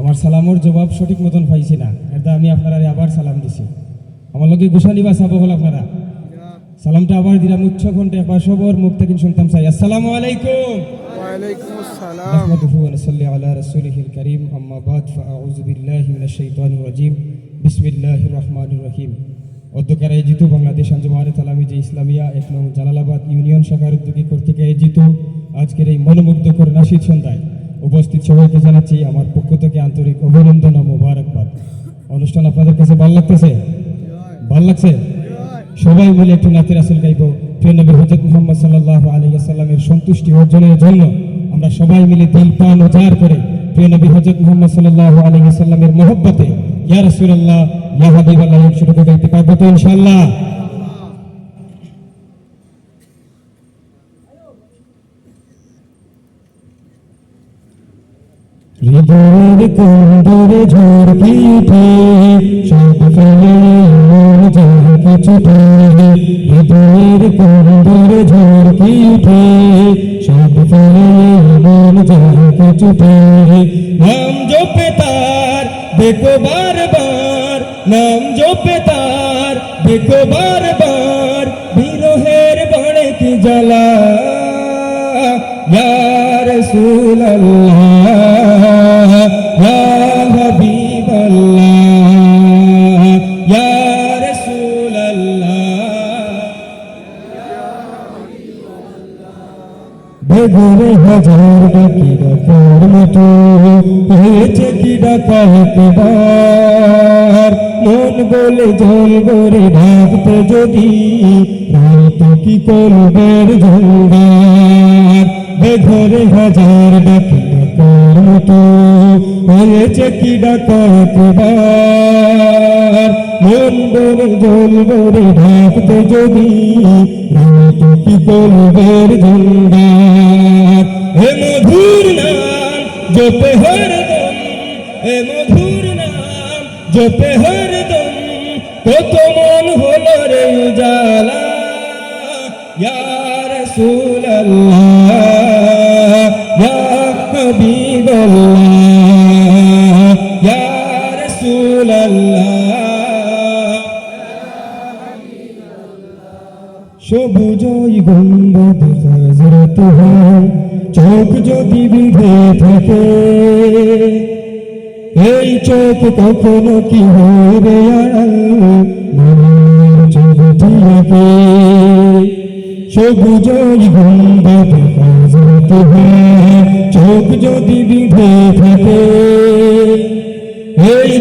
আমার সালামর জবাব সঠিক মতন পাইছি না এটা আমি আপনারা আবার সালাম দিছি আমার লগে গোসালি বা চাব হল আপনারা সালামটা আবার দিলাম উচ্চ কণ্ঠে একবার সবর মুখ থেকে শুনতাম চাই আসসালামু আলাইকুম ওয়ালাইকুম আসসালাম نحمده ونصلي على رسوله الكريم أما بعد فأعوذ بالله من الشيطان الرجيم بسم الله الرحمن الرحيم অধ্যকার আয়োজিত বাংলাদেশ আঞ্জুমানে তালামিজে ইসলামিয়া এক নং জালালাবাদ ইউনিয়ন শাখার উদ্যোগী কর্তৃক আয়োজিত আজকের এই মনোমুগ্ধকর নাসিদ সন্ধ্যায় উপস্থিত সবাইকে জানাচ্ছি আমার পক্ষ থেকে আন্তরিক অভিনন্দন ও অনুষ্ঠান আপনাদের কাছে ভালো লাগতেছে? ভালো লাগছে? সবাই মিলে একটু নাতের আসল গাইব। প্রিয় নবী হজরত মোহাম্মদ সাল্লাহ আলী সাল্লামের সন্তুষ্টি অর্জনের জন্য আমরা সবাই মিলে দিল, প্রাণ উজাড় করে প্রিয় নবী হজরত মোহাম্মদ সাল্লাহ আলী সাল্লামের মহব্বতে, ইয়া রাসূলুল্লাহ, ইয়া করে গাইতে পারব তো ইনশাআল্লাহ? হৃদয়ের কুন্দরে ঝড় পিঠে সব ফেলে মন যায় কিছুতে হৃদয়ের কুন্দরে ঝড় পিঠে সব ফেলে মন যায় কিছুতে নাম জপে তার দেখো বারবার নাম জপে তার দেখো বারবার বিরহের বড়ে কি জ্বালা ইয়া বেগুরে হাজার ডাকি ডাকার মতো। হয়েছে কি ডাকা একবার মন বলে জল গরে ডাকতে যদি, রাত কি করবের ঝঙ্গার বেঘরে হাজার ডাকি কি ডাকা একবার মন বলে জল গরে ডাকতে যদি, রাত কি করবে ঝঙ্গার হে মধুর নাম জপে হরদম হে মধুর নাম জপে হরদম কত মন হলো রে উজালা, ইয়া সবুজই গম্বদ হজরত চোখ যদি বিধে থাকে, এই চোখ কখনো কি হবে চোখ সবুজই গম্বদ হজরত চোখ যদি বিধে থাকে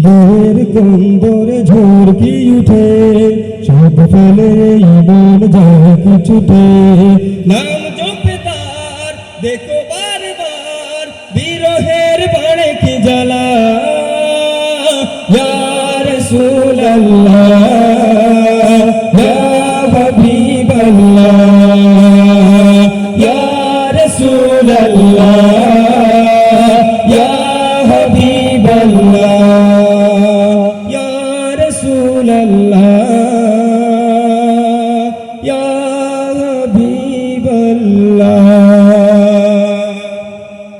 হৃদয়ের কন্দরে ঝড় কি উঠে সব ফেলে মন যায় কিছুতে। নাম জপে তার দেখো